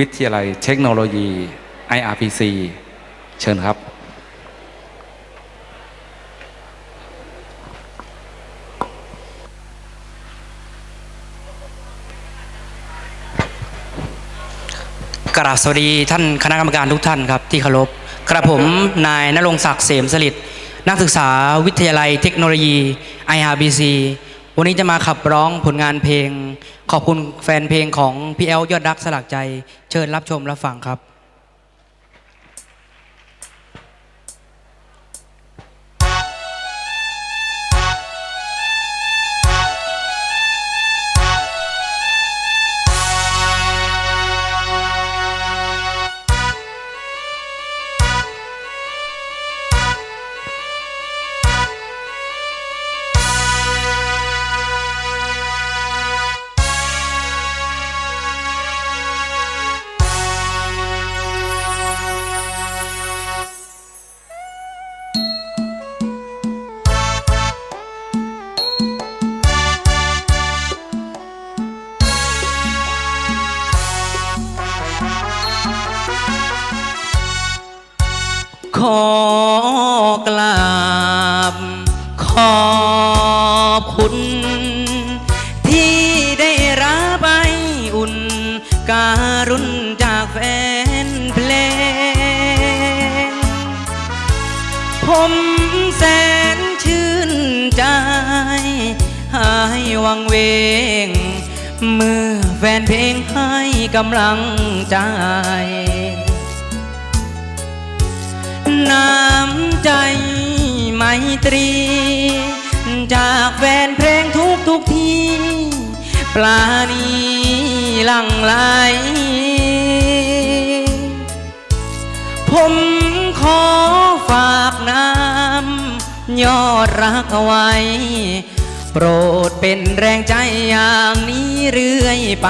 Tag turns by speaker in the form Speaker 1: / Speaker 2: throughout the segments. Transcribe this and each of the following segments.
Speaker 1: วิทยาลัยเทคโนโลยี IRPC เชิญครับ
Speaker 2: กราบสวัสดีท่านคณะกรรมการทุกท่านครับที่เคารพ กระผมนายนรงศักดิ์เสมสลิดนักศึกษาวิทยาลัยเทคโนโลยี IRBC วันนี้จะมาขับร้องผลงานเพลง ขอบคุณแฟนเพลงของพี่แอลยอดรักสลักใจ เชิญรับชมรับฟังครับ อกราบ ขอบคุณ ที่ได้รับไปอุ่น การุณจากแฟนเพลง ผมแสนชื่นใจ หายวังเวง เมื่อแฟนเพลงให้กำลังใจ น้ำใจไมตรี จากแฟนเพลงทุกทุกที ปลานีหลังไหลผมขอฝากน้ำยอดรักไว้ โปรดเป็นแรงใจอย่างนี้เรื่อยไป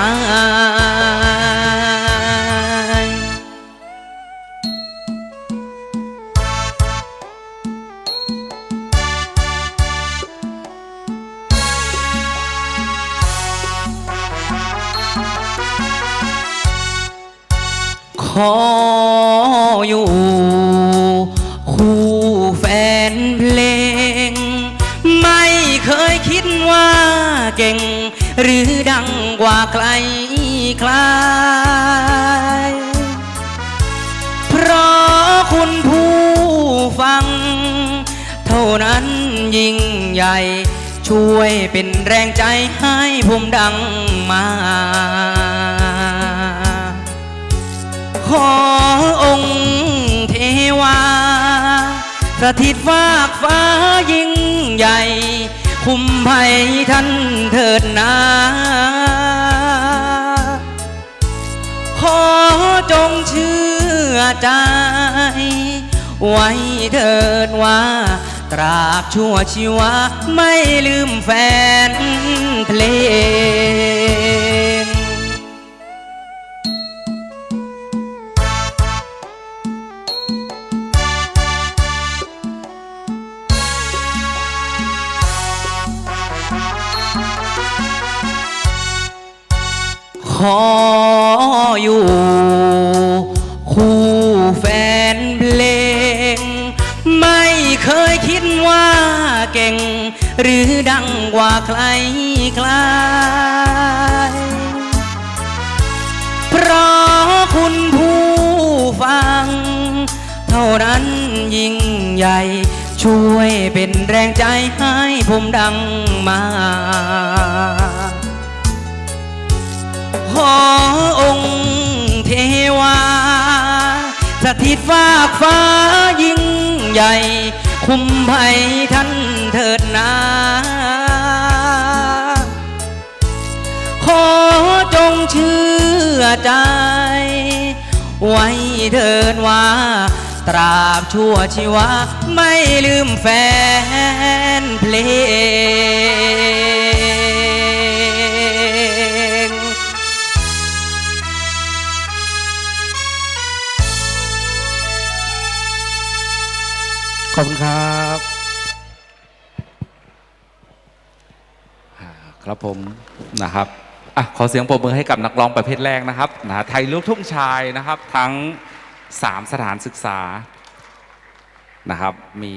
Speaker 2: ออยู่คู่แฟนเพลง ไม่เคยคิดว่าเก่ง หรือดังกว่าใครใครเพราะคุณผู้ฟัง เท่านั้นยิ่งใหญ่ ช่วยเป็นแรงใจให้ผมดังมา ขอองค์เทวา สถิตฟากฟ้ายิ่งใหญ่ คุ้มภัยท่านเถิดนาขอจงเชื่อใจ ไว้เถิดว่าตราบชั่วชีวาไม่ลืมแฟนเพลง ออยู่ คู่แฟนเพลง ไม่เคยคิดว่าเก่ง หรือดังกว่าใครใครเพราะคุณผู้ฟัง เท่านั้นยิ่งใหญ่ ช่วยเป็นแรงใจให้ผมดังมา ขอองค์เทวา สถิตฟากฟ้ายิ่งใหญ่ คุ้มภัยท่านเถิดนาขอจงเชื่อใจ ไว้เถิดว่า ตราบชั่วชีวาไม่ลืมแฟนเพลง ขอบคุณครับ
Speaker 1: ครับผมนะครับอะขอเสียงปรบมือให้กับนักร้องประเภทแรกนะครับนะไทยลูกทุ่งชายนะครับ ทั้ง 3 สถานศึกษานะครับมี